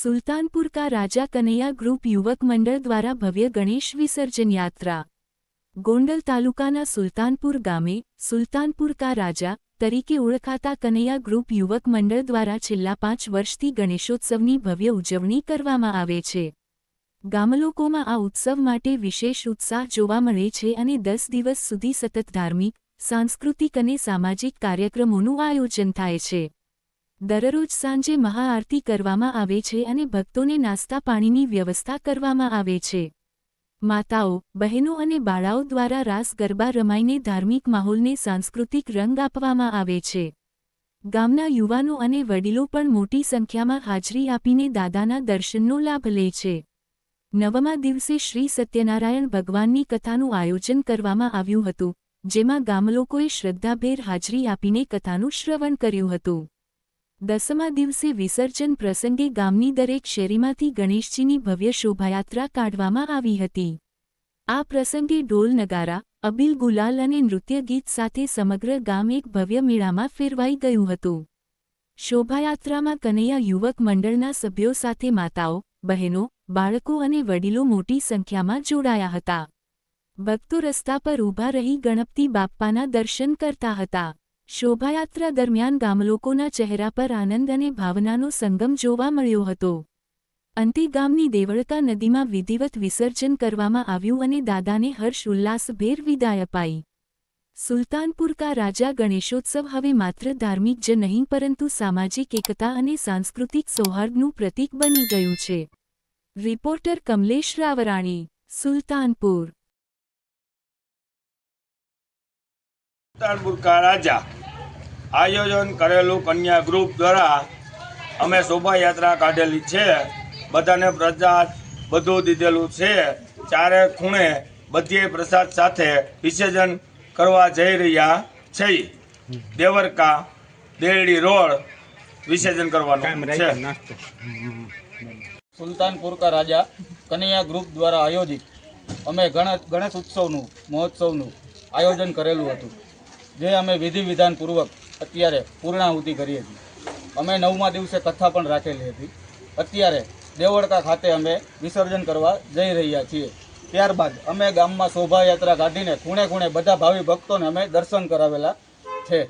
સુલતાનપુર કા રાજા કનૈયા ગ્રુપ યુવક મંડળ દ્વારા ભવ્ય ગણેશ વિસર્જન યાત્રા. ગોંડલ તાલુકાના સુલતાનપુર ગામે સુલતાનપુર કા રાજા તરીકે ઓળખાતા કનૈયા ગ્રુપ યુવક મંડળ દ્વારા છેલ્લા પાંચ વર્ષથી ગણેશોત્સવની ભવ્ય ઉજવણી કરવામાં આવે છે. ગામલોકોમાં આ ઉત્સવ માટે વિશેષ ઉત્સાહ જોવા મળે છે અને દસ દિવસ સુધી સતત ધાર્મિક, સાંસ્કૃતિક અને સામાજિક કાર્યક્રમોનું આયોજન થાય છે. દરરોજ સાંજે મહાઆરતી કરવામાં આવે છે અને ભક્તોને નાસ્તા પાણીની વ્યવસ્થા કરવામાં આવે છે. માતાઓ, બહેનો અને બાળાઓ દ્વારા રાસ ગરબા રમાઈને ધાર્મિક માહોલને સાંસ્કૃતિક રંગ આપવામાં આવે છે. ગામના યુવાનો અને વડીલો પણ મોટી સંખ્યામાં હાજરી આપીને દાદાના દર્શનનો લાભ લે છે. નવમા દિવસે શ્રી સત્યનારાયણ ભગવાનની કથાનું આયોજન કરવામાં આવ્યું હતું, જેમાં ગામલોકોએ શ્રદ્ધાભેર હાજરી આપીને કથાનું શ્રવણ કર્યું હતું. દસમા દિવસે વિસર્જન પ્રસંગે ગામની દરેક શેરીમાંથી ગણેશજીની ભવ્ય શોભાયાત્રા કાઢવામાં આવી હતી. આ પ્રસંગે ઢોલ નગારા, અબીલ ગુલાલ અને નૃત્ય ગીત સાથે સમગ્ર ગામ એક ભવ્ય મેળામાં ફેરવાઈ ગયું હતું. શોભાયાત્રામાં કનૈયા યુવક મંડળના સભ્યો સાથે માતાઓ, બહેનો, બાળકો અને વડીલો મોટી સંખ્યામાં જોડાયા હતા. ભક્તો રસ્તા પર ઊભા રહી ગણપતિ બાપ્પાના દર્શન કરતા હતા. શોભાયાત્રા દરમિયાન ગામલોકોના ચહેરા પર આનંદ અને ભાવનાનો સંગમ જોવા મળ્યો હતો. અંતે ગામની દેવળતા નદીમાં વિધિવત વિસર્જન કરવામાં આવ્યું અને દાદાને હર્ષ ઉલ્લાસભેર વિદાય અપાઈ. સુલતાનપુર કા રાજા ગણેશોત્સવ હવે માત્ર ધાર્મિક જ નહીં, પરંતુ સામાજિક એકતા અને સાંસ્કૃતિક સૌહાર્દનું પ્રતીક બની ગયું છે. રિપોર્ટર કમલેશ રાવરાણી, સુલતાનપુર. સુલતાનપુર રાજા આયોજન કરેલું કન્યા ગ્રુપ દ્વારા અમે શોભાયાત્રા કાઢેલી છે. બધાને પ્રસાદ બધું દીધેલું છે. ચારે ખૂણે બધીએ પ્રસાદ સાથે વિસર્જન કરવા જઈ રહ્યા છે. દેવરકા દેરડી રોડ વિસર્જન કરવાનું છે. સુલતાનપુર કા રાજા કનૈયા ગ્રુપ દ્વારા આયોજિત અમે ગણેશ ગણેશ ઉત્સવનું મહોત્સવનું આયોજન કરેલું હતું. જે અમે વિધિ વિધાનપૂર્વક અત્યારે પૂર્ણાહુતિ કરી હતી. અમે નવમા દિવસે કથા પણ રાખેલી હતી. અત્યારે દેવળકા ખાતે અમે વિસર્જન કરવા જઈ રહ્યા છીએ. ત્યારબાદ અમે ગામમાં શોભાયાત્રા કાઢીને ખૂણે ખૂણે બધા ભાવિ ભક્તોને અમે દર્શન કરાવેલા છે.